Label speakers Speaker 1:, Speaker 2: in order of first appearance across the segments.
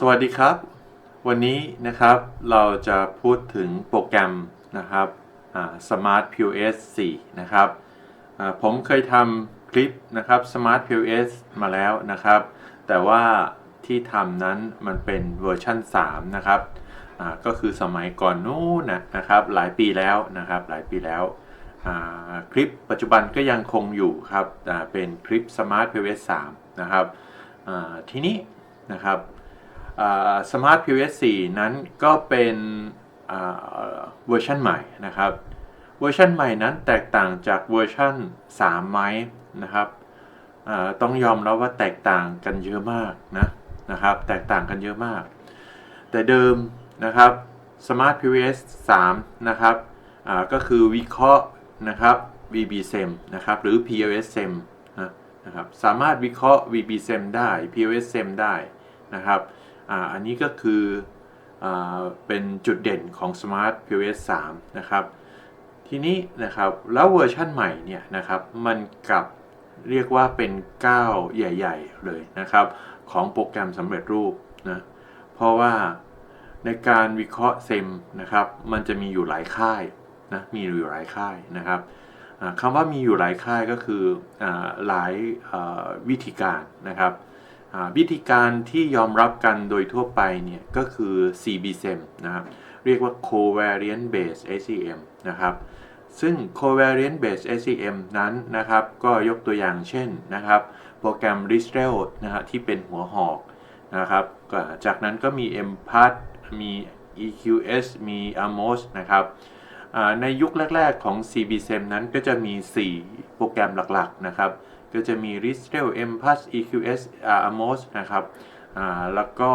Speaker 1: สวัสดีครับ วันนี้นะครับเราจะพูดถึงโปรแกรมนะครับอ่า Smart POS 4 นะครับผมเคยทำคลิปนะครับ Smart POS มาแล้วนะครับ แต่ว่าที่ทำนั้นมันเป็นเวอร์ชัน3 นะครับอ่าก็คือสมัยก่อนนู้นนะครับหลายปีแล้วนะครับหลายปีแล้ว คลิปปัจจุบันก็ยังคงอยู่ครับอ่เป็นคลิป Smart POS 3 นะครับทีนี้นะครับ สมาร์ท POS 4 นั้นก็เป็นเวอร์ชันใหม่นะครับ เวอร์ชันใหม่นั้นแตกต่างจากเวอร์ชัน3ไหมนะครับต้องยอมรับว่าแตกต่างกันเยอะมากนะนะครับ แตกต่างกันเยอะมาก แต่เดิมนะครับ Smart POS 3 นะครับก็คือวิเคราะห์นะครับ VBSEM นะครับหรือ POSSEM นะนะครับสามารถวิเคราะห์ VBSEM ได้ POSSEM ได้นะครับ อ่าอันนี้ก็คืออาเป็นจุดเด่นของ Smart POS 3 นะครับ ทีนี้นะครับแล้วเวอร์ชั่นใหม่เนี่ยนะครับมันกลับเรียกว่าเป็นก้าวใหญ่ ๆ เลยนะครับ ของโปรแกรมสำเร็จรูปนะเพราะว่าในการวิเคราะห์เซมนะครับ มันจะมีอยู่หลายค่ายนะมีอยู่หลายค่ายนะครับอ่าคำว่ามีอยู่หลายค่ายก็คืออาหลายวิธีการนะครับ วิธีการที่ยอมรับกันโดยทั่วไปเนี่ยก็คือ CBSEM นะครับเรียกว่า Covariant Based SEM นะครับซึ่ง Covariant Based SEM นั้นนะครับก็ยกตัวอย่างเช่นนะครับโปรแกรม r i s t r e l นะฮะที่เป็นหัวหอกนะครับจากนั้นก็มี MPath มี EQS มี AMOS นะครับในยุคแรก ๆของ CBSEM นั้นก็จะมี 4 โปรแกรมหลักๆนะครับ ก็จะมี r i s t r e l MPath EQS AMOS นะครับอ่าแล้วก็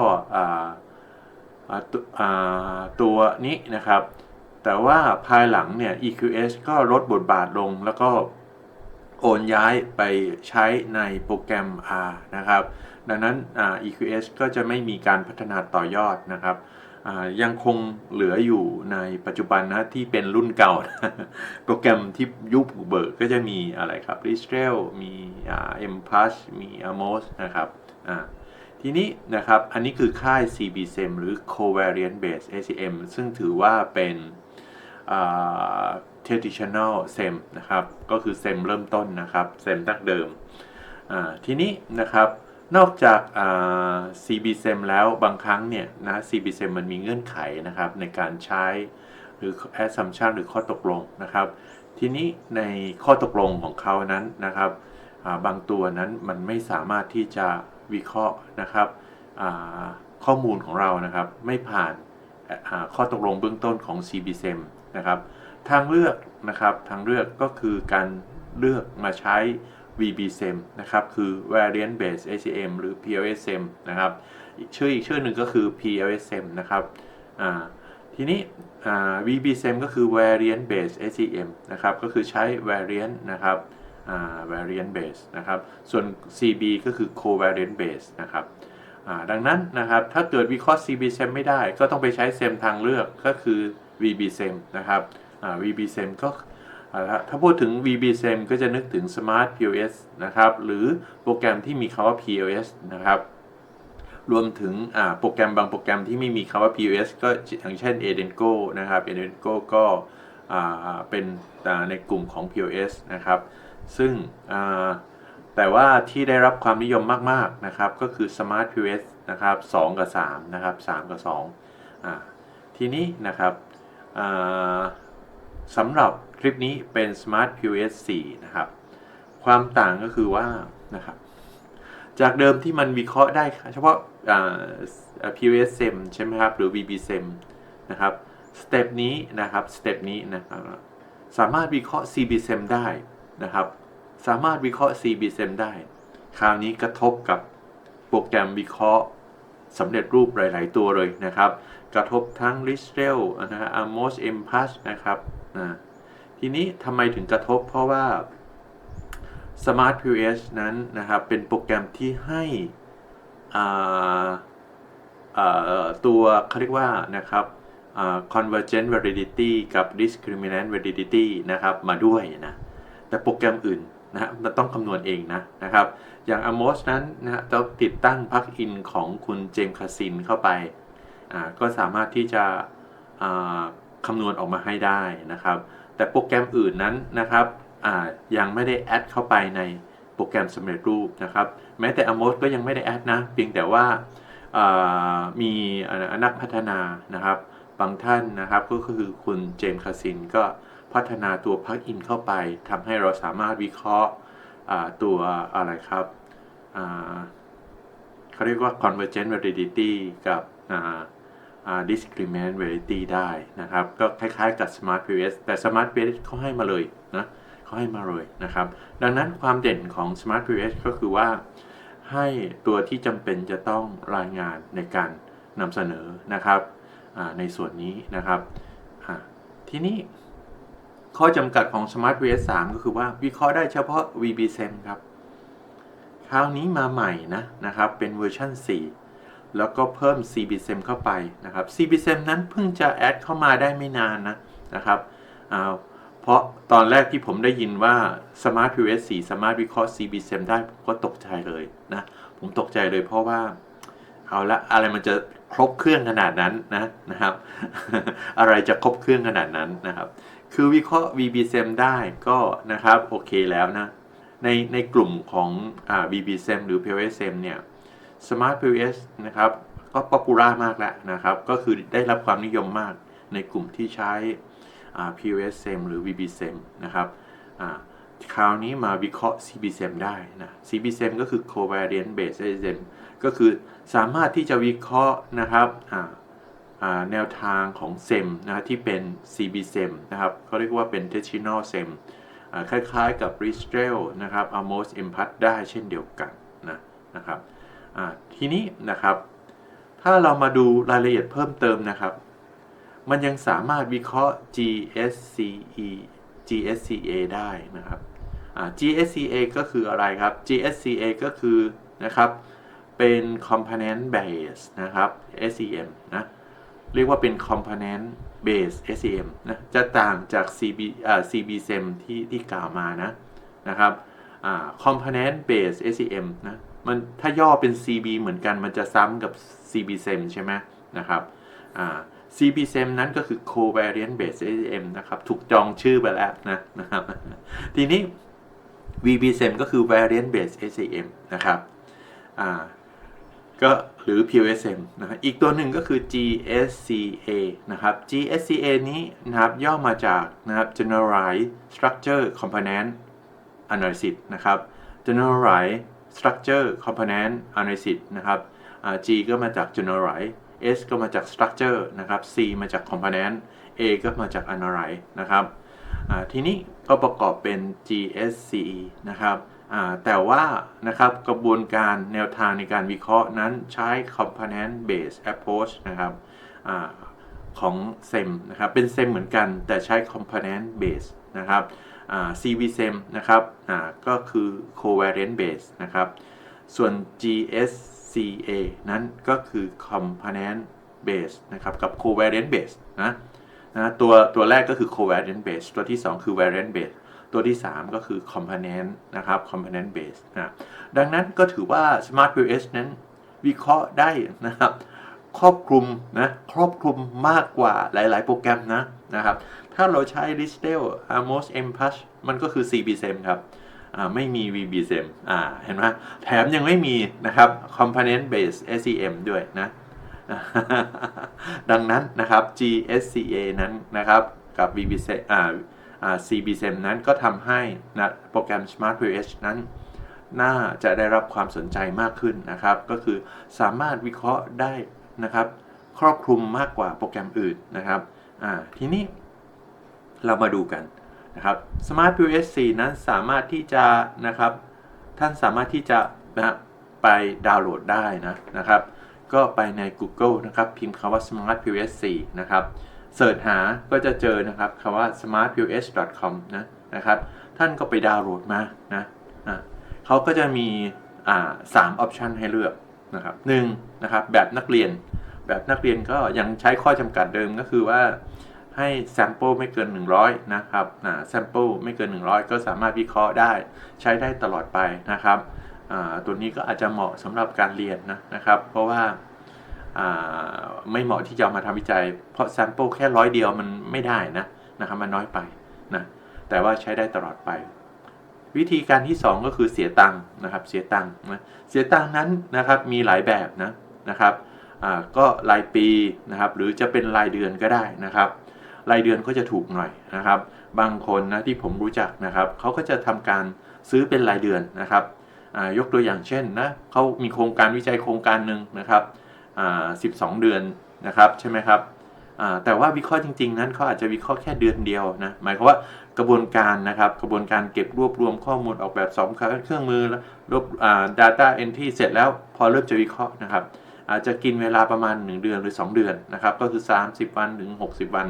Speaker 1: ตัวอ่าตัวนี้นะครับ แต่ว่าภายหลังเนี่ย EQS ก็ลดบทบาทลงแล้วก็โอนย้ายไปใช้ในโปรแกรม R นะครับ ดังนั้นอ่า EQS ก็จะไม่มีการพัฒนาต่อยอดนะครับ ยังคงเหลืออยู่ในปัจจุบันนะที่เป็นรุ่นเก่านะโปรแกรมที่ยุคบุกเบิกก็จะมีอะไรครับ r i s t r e l มีอ่า MPath มี AMOS นะครับทีนี้นะครับอันนี้คือค่าย CBSM หรือ Covariant Based SEM ซึ่งถือว่าเป็น traditional SEM นะครับ ก็คือ SEM เริ่มต้นนะครับ SEM ดั้งเดิม ทีนี้นะครับ นอกจาก CBSM แล้วบางครั้งเนี่ยนะ CBSM มันมีเงื่อนไขนะครับในการใช้หรือ assumption หรือข้อตกลงนะครับ ทีนี้ในข้อตกลงของเขานั้นนะครับบางตัวนั้นมันไม่สามารถที่จะวิเคราะห์นะครับข้อมูลของเรานะครับ ไม่ผ่านข้อตกลงเบื้องต้นของ CBSM นะครับ ทางเลือกนะครับทางเลือกก็คือการเลือกมาใช้ VBSEM นะครับคือ Variant Based SEM หรือ PLSM นะครับอีกชื่ออีกชื่อหนึ่งก็คือ PLSM นะครับทีนี้ VBSEM ก็คือ Variant Based SEM นะครับก็คือใช้ Variant นะครับ Variant Based นะครับส่วน CB ก็คือ Covariant Based นะครับดังนั้นนะครับถ้าเกิดวิเคราะห์ CBSEM ไม่ได้ก็ต้องไปใช้ SEM ทางเลือกก็คือ VBSEM นะครับ VBSEM ก็ ถ้าพูดถึง VBSEM ก็จะนึกถึง Smart POS นะครับ หรือโปรแกรมที่มีคำว่า POS นะครับ รวมถึงโปรแกรมบางโปรแกรมที่ไม่มีคำว่า POS ก็อย่างเช่น Edenco นะครับ Edenco ก็เป็นในกลุ่มของ POS นะครับ ซึ่งแต่ว่าที่ได้รับความนิยมมาก ๆ นะครับ ก็คือ Smart POS นะครับ 2 กับ 3 นะครับ 3 กับ2อ่าทีนี้นะครับสำหรับ คลิปนี้เป็น Smart POS 4 นะครับ ความต่างก็คือว่านะครับ จากเดิมที่มันวิเคราะห์ได้เฉพาะ POSM ใช่ไหมครับ หรือ VBSEM นะครับสเต็ปนี้นะครับสเต็ปนี้นะครับสามารถวิเคราะห์ CBSEM ได้นะครับ สามารถวิเคราะห์ CBSEM ได้ คราวนี้กระทบกับโปรแกรมวิเคราะห์สำเร็จรูปหลาย ๆ ตัวเลยนะครับ กระทบทั้ง r i s t r e l นะฮะ Amos MPath นะครับนะ ทีนี้ทำไมถึงกระทบเพราะว่า Smart POS นั้นนะครับ เป็นโปรแกรมที่ให้อ่าตัวเขาเรียกว่านะครับ convergent validity กับ discriminant validity นะครับ มาด้วยนะ แต่โปรแกรมอื่นนะฮะมันต้องคำนวณเองนะนะครับ อย่าง Amos นั้นนะฮะติดตั้งพักอินของคุณเจมส์คาซินเข้าไป ก็สามารถที่จะคำนวณออกมาให้ได้นะครับ แต่โปรแกรมอื่นนั้นนะครับยังไม่ได้แอดเข้าไปในโปรแกรมสำเร็จรูปนะครับ แม้แต่ Amos ก็ยังไม่ได้แอดนะ เพียงแต่ว่ามีนักพัฒนานะครับบางท่านนะครับก็คือคุณเจมส์คาซินก็พัฒนาตัวพักอินเข้าไปทำให้เราสามารถวิเคราะห์ตัวอะไรครับเขาเรียกว่า convergent validity กับ discriminant validity ได้นะครับ ก็คล้ายๆกับ smart POS แต่ smart POS เขาให้มาเลยนะเขาให้มาเลยนะครับ ดังนั้นความเด่นของ smart POS ก็คือว่า ให้ตัวที่จำเป็นจะต้องรายงานในการนำเสนอนะครับในส่วนนี้นะครับทีนี้ข้อจำกัดของ Smart VS 3ก็คือว่าวิเคราะห์ได้เฉพาะ VBSEM ครับ คราวนี้มาใหม่นะนะครับ เป็นเวอร์ชัน4 แล้วก็เพิ่ม CBSM เข้าไปนะครับ CBSM นั้นเพิ่งจะแอดเข้ามาได้ไม่นานนะนะครับเพราะตอนแรกที่ผมได้ยินว่า Smart VS 4สามารถวิเคราะห์ CBSM ได้ผมก็ตกใจเลยนะผมตกใจเลยเพราะว่าเอาละอะไรมันจะครบเครื่องขนาดนั้นนะนะครับ อะไรจะครบเครื่องขนาดนั้นนะครับ คือวิเคราะห์ VBSM ได้ก็นะครับโอเคแล้วนะในในกลุ่มของอ่า VBSM หรือ POSM เนี่ย Smart POS นะครับก็ป๊อปปูล่ามากแล้วนะครับ ก็คือได้รับความนิยมมากในกลุ่มที่ใช้อ่า POSM หรือ VBSEM นะครับคราวนี้มาวิเคราะห์ CBSEM ได้นะ CBSEM ก็คือ Covariant Based SEM ก็คือสามารถที่จะวิเคราะห์นะครับแนวทางของเซมนะที่เป็น CBSEM นะครับเขาเรียกว่าเป็น decimal sem คล้ายๆกับ r i s t r e l นะครับ Amos Empat ได้เช่นเดียวกันนะนะครับ ทีนี้นะครับ ถ้าเรามาดูรายละเอียดเพิ่มเติมนะครับ มันยังสามารถวิเคราะห์ GSCE GSCA ได้นะครับ GSCA ก็คืออะไรครับ GSCA ก็คือนะครับ เป็น component base นะครับ SEM นะ เรียกว่าเป็น component base SEM นะ จะต่างจาก CB อ่า CBSEM ที่ที่กล่าวมานะ นะครับ อ่า component base SEM นะ มันถ้าย่อเป็น CB เหมือนกันมันจะซ้ำกับ CBSEM ใช่ไหมนะครับอ่า CBSEM นั้นก็คือ covariant based SEM นะครับ ถูกจองชื่อไปแล้วนะนะครับ ทีนี้ VBSEM ก็คือ variant based SEM นะครับอ่าก็หรือ POSM นะครับอีกตัวหนึ่งก็คือ GSCA นะครับ GSCA นี้นะครับย่อมาจากนะครับ Generalized Structure Component Analysis นะครับ Generalized Structure Component Analysis นะครับ G ก็มาจาก Generalize S ก็มาจาก Structure นะครับ C มาจาก Component A ก็มาจาก Analyze นะครับทีนี้ก็ประกอบเป็น GSCE นะครับแต่ว่านะครับกระบวนการแนวทางในการวิเคราะห์นั้นใช้ component based approach นะครับอของ SEM นะครับเป็น SEM เหมือนกันแต่ใช้ component based นะครับ CVSEM นะครับก็คือ covariant base นะครับ ส่วน GSCA นั้นก็คือ component base นะครับกับ covariant base นะนะตัวตัวแรกก็คือ covariant base ตัวที่ 2 คือ variant base ตัวที่ 3 ก็คือ component นะครับ component base นะดังนั้นก็ถือว่า smart POS นั้นวิเคราะห์ได้นะครับ ครอบคลุมนะครอบคลุมมากกว่าหลาย ๆ โปรแกรมนะ นะครับ ถ้าเราใช้ Listel Amos MPath มันก็คือ CBSEM ครับไม่มี VBSEM อ่าเห็นไหมแถมยังไม่มีนะครับ component based SEM ด้วยนะ ดังนั้นนะครับ GSCA นั้นนะครับกับ VBSEM อ่า CBSEM นั้นก็ทำให้นะโปรแกรม Smart POS นั้นน่าจะได้รับความสนใจมากขึ้นนะครับ ก็คือสามารถวิเคราะห์ได้นะครับ ครอบคลุมมากกว่าโปรแกรมอื่นนะครับ ทีนี้เรามาดูกันนะครับ Smart POS 4นั้นสามารถที่จะนะครับ ท่านสามารถที่จะนะไปดาวน์โหลดได้นะนะครับ ก็ไปใน Google นะครับ พิมพ์คำว่า Smart POS 4นะครับเสิร์ชหาก็จะเจอนะครับคำว่า smartpos.com นะนะครับ ท่านก็ไปดาวน์โหลดมานะอ่าเขาก็จะมีสามออปชันให้เลือกนะครับหนึ่งนะครับแบบนักเรียน แบบนักเรียนก็ยังใช้ข้อจำกัดเดิมก็คือว่าให้ sample ไม่เกิน 100 นะครับอ่า sample ไม่เกิน 100 ก็สามารถวิเคราะห์ได้ใช้ได้ตลอดไปนะครับ ตัวนี้ก็อาจจะเหมาะสำหรับการเรียนนะนะครับ เพราะว่าไม่เหมาะที่จะามาทำวิจัย เพราะ sample แค่ร้อยเดียวมันไม่ได้นะนะครับมันน้อยไปนะแต่ว่าใช้ได้ตลอดไป วิธีการที่ 2 ก็คือเสียตังค์นะครับเสียตังค์นะเสียตังค์นั้นนะครับมีหลายแบบนะนะครับ ก็รายปีนะครับหรือจะเป็นรายเดือนก็ได้นะครับ รายเดือนก็จะถูกหน่อยนะครับ บางคนนะที่ผมรู้จักนะครับเขาก็จะทำการซื้อเป็นรายเดือนนะครับอ่ายกตัวอย่างเช่นนะเขามีโครงการวิจัยโครงการหนึ่งนะครับอ่า12เดือนนะครับใช่ไหมครับอ่าแต่ว่าวิเคราะห์จริง ๆ นั้นเขาอาจจะวิเคราะห์แค่เดือนเดียวนะหมายความว่ากระบวนการนะครับกระบวนการเก็บรวบรวมข้อมูลออกแบบสองเครื่องมือแล้วรวบอ่า data entry เสร็จแล้วพอเริ่มจะวิเคราะห์นะครับ อาจจะกินเวลาประมาณ 1 เดือนหรือ 2 เดือนนะครับก็คือ 30 วันถึง 60 วัน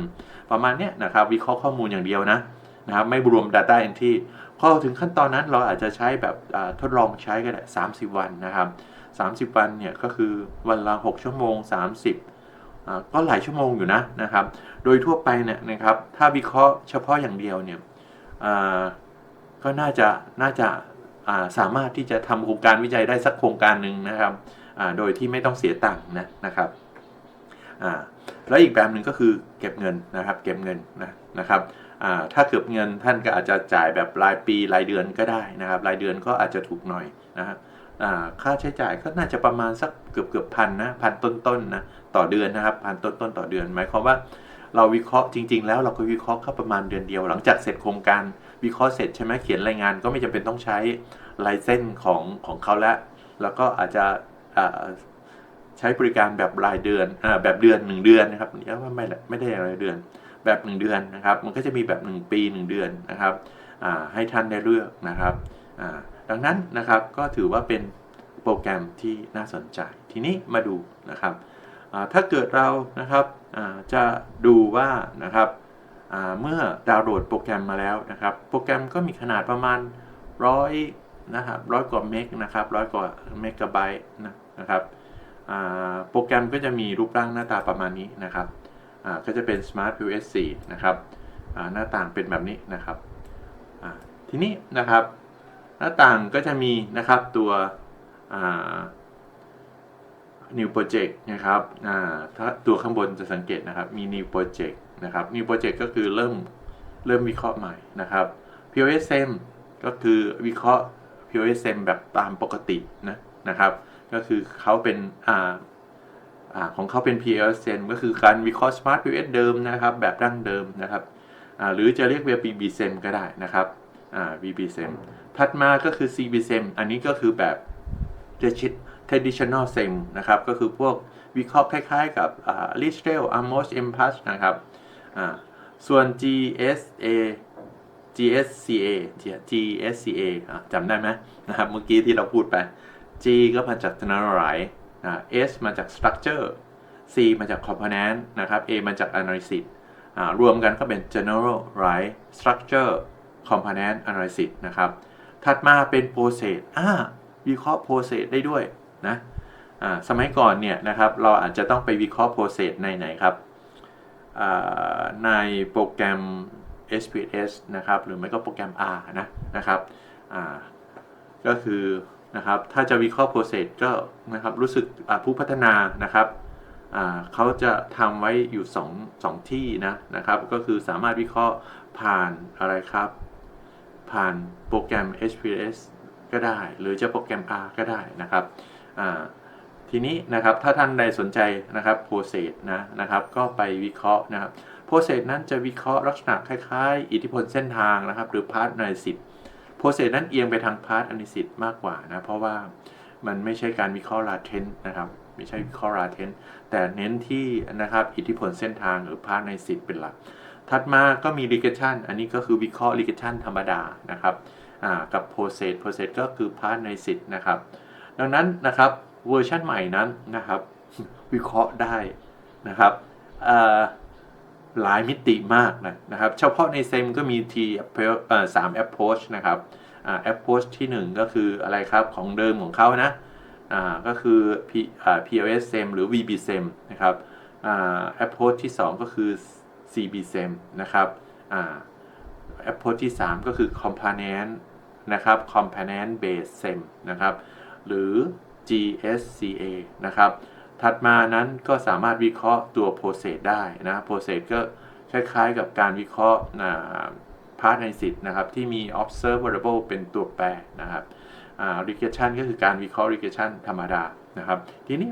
Speaker 1: ประมาณเนี้ยนะครับวิเคราะห์ข้อมูลอย่างเดียวนะนะครับไม่รวม Data Entry พอถึงขั้นตอนนั้นเราอาจจะใช้แบบทดลองใช้ก็ได้30 วันนะครับ 30 วันเนี่ยก็คือวันละ 6 ชั่วโมง 30 ก็หลายชั่วโมงอยู่นะนะครับ โดยทั่วไปเนี่ยนะครับถ้าวิเคราะห์เฉพาะอย่างเดียวเนี่ยก็น่าจะน่าจะาสามารถที่จะทำโครงการวิจัยได้สักโครงการหนึ่งนะครับ โดยที่ไม่ต้องเสียตังค์นะนะครับอ่าแล้วอีกแบบหนึ่งก็คือเก็บเงินนะครับ เก็บเงินนะนะครับอ่าถ้าเก็บเงินท่านก็อาจจะจ่ายแบบรายปีรายเดือนก็ได้นะครับ รายเดือนก็อาจจะถูกหน่อยนะครับอ่าค่าใช้จ่ายก็น่าจะประมาณสักเกือบเกือบพันนะพันต้นๆนนะต่อเดือนนะครับพันต้นๆต่อเดือน หมายความว่าเราวิเคราะห์จริง ๆ แล้วเราก็วิเคราะห์แค่ประมาณเดือนเดียว หลังจากเสร็จโครงการวิเคราะห์เสร็จใช่ไหมเขียนรายงานก็ไม่จำเป็นต้องใช้ลายเส้นของของเขาแล้วแล้วก็อาจจะ ใช้บริการแบบรายเดือนอแบบเดือน 1 เดือนนะครับเรียกว่าไม่ไม่ได้รายเดือน แบบ 1 เดือนนะครับ มันก็จะมีแบบ 1 ปี 1 เดือนนะครับให้ท่านได้เลือกนะครับดังนั้นนะครับก็ถือว่าเป็นโปรแกรมที่น่าสนใจ ทีนี้มาดูนะครับถ้าเกิดเรานะครับจะดูว่านะครับเมื่อดาวน์โหลดโปรแกรมมาแล้วนะครับ โปรแกรมก็มีขนาดประมาณร้อย นะครับร้อยกว่าเมกนะครับร้อยกว่าเมกะไบต์นะครับโปรแกรมก็จะมีรูปร่างหน้าตาประมาณนี้นะครับก็จะเป็น Smart POS 4นะครับหน้าต่างเป็นแบบนี้นะครับทีนี้นะครับหน้าต่างก็จะมีนะครับตัว New Project นะครับถ้าตัวข้างบนจะสังเกตนะครับมี New Project นะครับ New Project ก็คือเริ่มเริ่มวิเคราะห์ใหม่นะครับ POSM ก็คือวิเคราะห์ POSM แบบตามปกตินะนะครับ ก็คือเขาเป็นอ่าอ่าของเขาเป็น PLSM ก็คือการวิเคราะห์ Smart POS เดิมนะครับ แบบดั้งเดิมนะครับอ่าหรือจะเรียกว่า BBSEM ก็ได้นะครับอ่า BBSM ถัดมาก็คือ CBSM อันนี้ก็คือแบบ traditional SEM นะครับ ก็คือพวกวิเคราะห์คล้ายๆกับอ่า Listrel Amos MPass นะครับส่วน GSA GSCA GSCA จำได้ไหมนะครับเมื่อกี้ที่เราพูดไป G ก็มาจาก generalize นะ S มาจาก structure C มาจาก component นะครับ A มาจาก analysis รวมกันก็เป็น generalize structure component analysis นะครับ ถัดมาเป็น process อ่าวิเคราะห์ process ได้ด้วยนะสมัยก่อนเนี่ยนะครับเราอาจจะต้องไปวิเคราะห์ process ในไหนครับในโปรแกรม SPSS นะครับหรือไม่ก็โปรแกรม R นะนะครับก็คือนะครับถ้าจะวิเคราะห์ process ก็นะครับรู้สึกผู้พัฒนานะครับเขาจะทำไว้อยู่2 2ที่นะนะครับ ก็คือสามารถวิเคราะห์ผ่านอะไรครับ ผ่านโปรแกรม HPS ก็ได้ หรือจะโปรแกรม R ก็ได้นะครับทีนี้นะครับถ้าท่านใดสนใจนะครับ process นะนะครับ ก็ไปวิเคราะห์นะครับ process นั้นจะวิเคราะห์ลักษณะคล้ายๆ อิทธิพลเส้นทางนะครับ หรือ path analysis โปรเซสนั้นเอียงไปทางพาร์ทอนิสิตมากกว่านะ เพราะว่ามันไม่ใช่การวิเคราะห์ลาเทนนะครับ ไม่ใช่วิเคราะห์ลาเทนแต่เน้นที่นะครับ อิทธิพลเส้นทางหรือพาร์ทในสิตเป็นหลัก ถัดมาก็มี regression อันนี้ก็คือวิเคราะห์ regression ธรรมดานะครับกับ process process ก็คือพาร์ทในสิตนะครับ ดังนั้นนะครับเวอร์ชันใหม่นั้นนะครับ วิเคราะห์ได้นะครับ หลายมิติมากนะนะครับ เฉพาะในเซมก็มีทีสาม approach นะครับ approach ที่ 1 ก็คืออะไรครับของเดิมของเขานะก็คือ P PLS SEM หรือ VB SEM นะครับ approach ที่ 2 ก็คือ CBSEM นะครับแอ่า approach ที่ 3 ก็คือ component นะครับ component based SEM นะครับ หรือ GSCA นะครับ ถัดมานั้นก็สามารถวิเคราะห์ตัว process ได้นะ process ก็คล้ายๆกับการวิเคราะห์พาร์ทในสิทธ์นะครับที่มี observable เป็นตัวแปรนะครับอ่า regression ก็คือการวิเคราะห์ regression ธรรมดานะครับ ทีนี้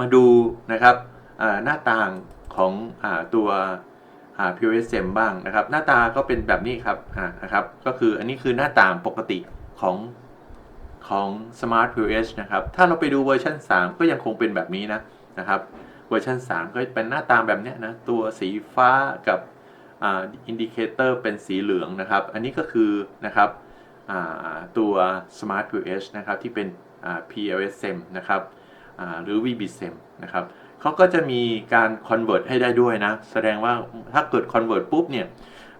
Speaker 1: มาดูนะครับหน้าต่างของอตัว POSM บ้างนะครับ หน้าตาก็เป็นแบบนี้ครับนะครับ ก็คืออันนี้คือหน้าต่างปกติของ ของ Smart POS นะครับ ถ้าเราไปดูเวอร์ชัน3 ก็ยังคงเป็นแบบนี้นะนะครับ เวอร์ชัน3 ก็เป็นหน้าตาแบบนี้นะ ตัวสีฟ้ากับอินดิเคเตอร์เป็นสีเหลืองนะครับ อันนี้ก็คือนะครับตัว Smart POS นะครับที่เป็น PLSM นะครับหรือ VBSM นะครับเขาก็จะมีการ convert ให้ได้ด้วยนะ แสดงว่าถ้าเกิด convert ปุ๊บเนี่ย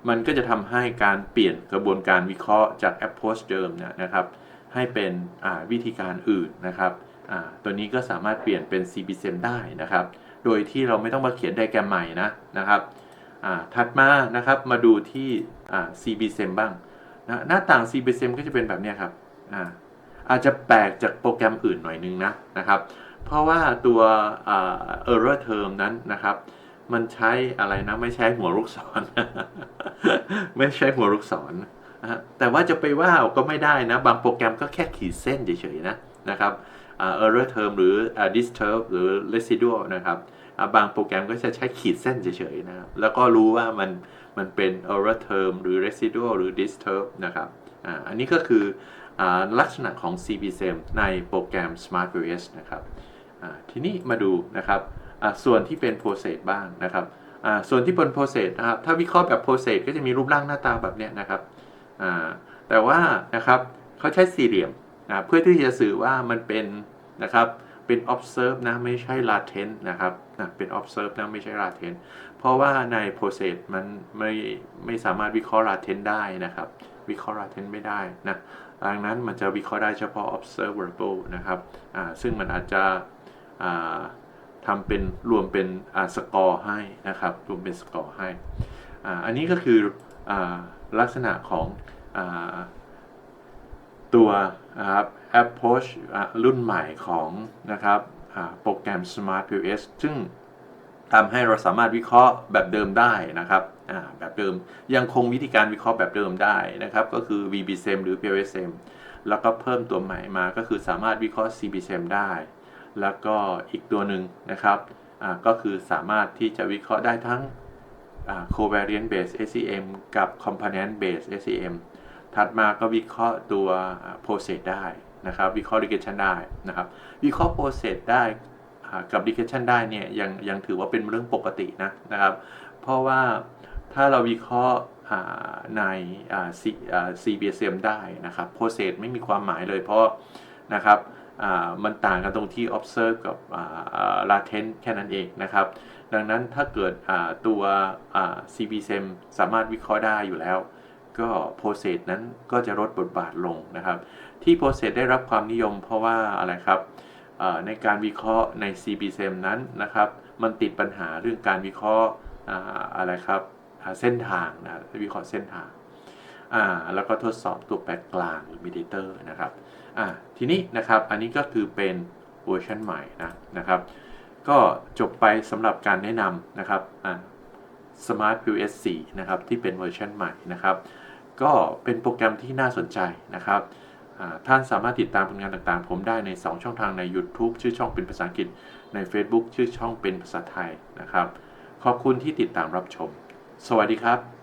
Speaker 1: มันก็จะทำให้การเปลี่ยนกระบวนการวิเคราะห์จาก approach เดิมนะครับ ให้เป็นวิธีการอื่นนะครับตัวนี้ก็สามารถเปลี่ยนเป็น CBSM ได้นะครับ โดยที่เราไม่ต้องมาเขียนไดแกรมใหม่นะนะครับถัดมานะครับมาดูที่ CBSM บ้างนะหน้าต่าง CBSM ก็จะเป็นแบบนี้ครับอาอาจจะแปลกจากโปรแกรมอื่นหน่อยนึงนะนะครับ เพราะว่าตัว error term นั้นนะครับมันใช้อะไรนะ ไม่ใช้หัวลูกศร ไม่ใช้หัวลูกศร แต่ว่าจะไปว่าก็ไม่ได้นะ บางโปรแกรมก็แค่ขีดเส้นเฉยๆนะนะครับ error term หรือ disturb หรือ residual นะครับบางโปรแกรมก็จะใช้ขีดเส้นเฉยๆนะครับ แล้วก็รู้ว่ามันมันเป็น error term หรือ residual หรือ disturb นะครับอันนี้ก็คืออลักษณะของ CBSEM ในโปรแกรม SmartOS นะครับทีนี้มาดูนะครับส่วนที่เป็น process บ้างนะครับส่วนที่เป็น process นะครับ ถ้าวิเคราะห์แบบ process ก็จะมีรูปร่างหน้าตาแบบนี้นะครับ แต่ว่านะครับเขาใช้สี่เหลี่ยมนะเพื่อที่จะสื่อว่ามันเป็นนะครับเป็น observe นะไม่ใช่ latent นะครับนะเป็น observe นะไม่ใช่ latent เพราะว่าใน process มันไม่ไม่สามารถวิเคราะห์ latent ได้นะครับ วิเคราะห์ latent ไม่ได้นะดังนั้นมันจะวิเคราะห์ได้เฉพาะ observable นะครับซึ่งมันอาจจะทำเป็นรวมเป็นสกอร์ให้นะครับรวมเป็นสกอร์ให้ อันนี้ก็คือ ลักษณะของอตัวนะครับ approach รุ่นใหม่ของนะครับโปรแกรม Smart POS ซึ่งทำให้เราสามารถวิเคราะห์แบบเดิมได้นะครับแบบเดิมยังคงวิธีการวิเคราะห์แบบเดิมได้นะครับ ก็คือ VBSM หรือ POSM แล้วก็เพิ่มตัวใหม่มาก็คือสามารถวิเคราะห์ CBSM ได้ แล้วก็อีกตัวหนึ่งนะครับก็คือสามารถที่จะวิเคราะห์ได้ทั้ง covariant based SEM กับ component based SEM ถัดมาก็วิเคราะห์ตัว process ได้นะครับ วิเคราะห์ regression ได้นะครับ วิเคราะห์ process ได้กับ regression ได้เนี่ยยังยังถือว่าเป็นเรื่องปกตินะนะครับ เพราะว่าถ้าเราวิเคราะห์ใน CBSM ได้นะครับ process ไม่มีความหมายเลยเพราะนะครับมันต่างกันตรงที่ observe กับ latent แค่นั้นเองนะครับ ดังนั้นถ้าเกิดตัว CBSM สามารถวิเคราะห์ได้อยู่แล้ว ก็ process นั้นก็จะลดบทบาทลงนะครับ ที่ process ได้รับความนิยมเพราะว่าอะไรครับในการวิเคราะห์ใน CBSM นั้นนะครับ มันติดปัญหาเรื่องการวิเคราะห์อะไรครับเส้นทางนะวิเคราะห์เส้นทางแล้วก็ทดสอบตัวแปรกลางหรือ mediator นะครับทีนี้นะครับอันนี้ก็คือเป็นเวอร์ชันใหม่นะนะครับ ก็จบไปสำหรับการแนะนำนะครับอ่า Smart POS 4 นะครับ ที่เป็นเวอร์ชันใหม่นะครับ ก็เป็นโปรแกรมที่น่าสนใจนะครับ ท่านสามารถติดตามผลงานต่างๆ ผมได้ใน 2 ช่องทางใน YouTube ชื่อช่องเป็นภาษาอังกฤษ ใน Facebook ชื่อช่องเป็นภาษาไทยนะครับ ขอบคุณที่ติดตามรับชม สวัสดีครับ